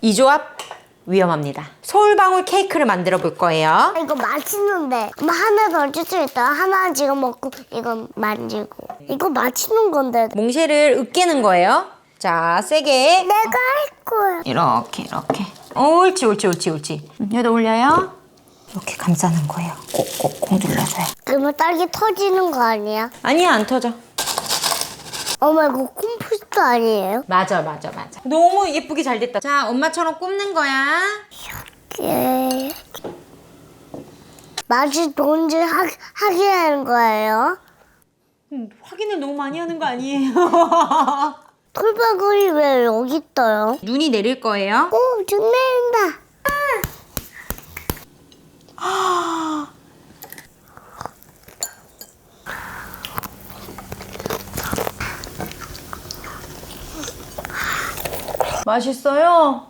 이 조합 위험합니다. 솔방울 케이크를 만들어 볼 거예요. 아, 이거 맛있는데 뭐 하나 더 줄 수 있다 하나 지금 먹고 이건 만지고 이거 맛있는 건데 몽쉘을 으깨는 거예요. 자, 세게 내가 할 거야 이렇게 이렇게. 옳지 옳지 옳지 옳지. 음, 여기다 올려요. 이렇게 감싸는 거예요. 꼭꼭꼭 눌러줘요. 그러면 딸기 터지는 거 아니야? 아니야 안 터져. 어머 이거 콤포스트 아니에요? 맞아 맞아 맞아. 너무 예쁘게 잘 됐다. 자, 엄마처럼 굽는 거야. 예. 맛이 좋은지 하, 하게 하는 거예요 음, 확인을 너무 많이 하는 거 아니에요? 털바구니 왜 여기 있어요? 눈이 내릴 거예요. 오, 좀 내린다. 맛있어요?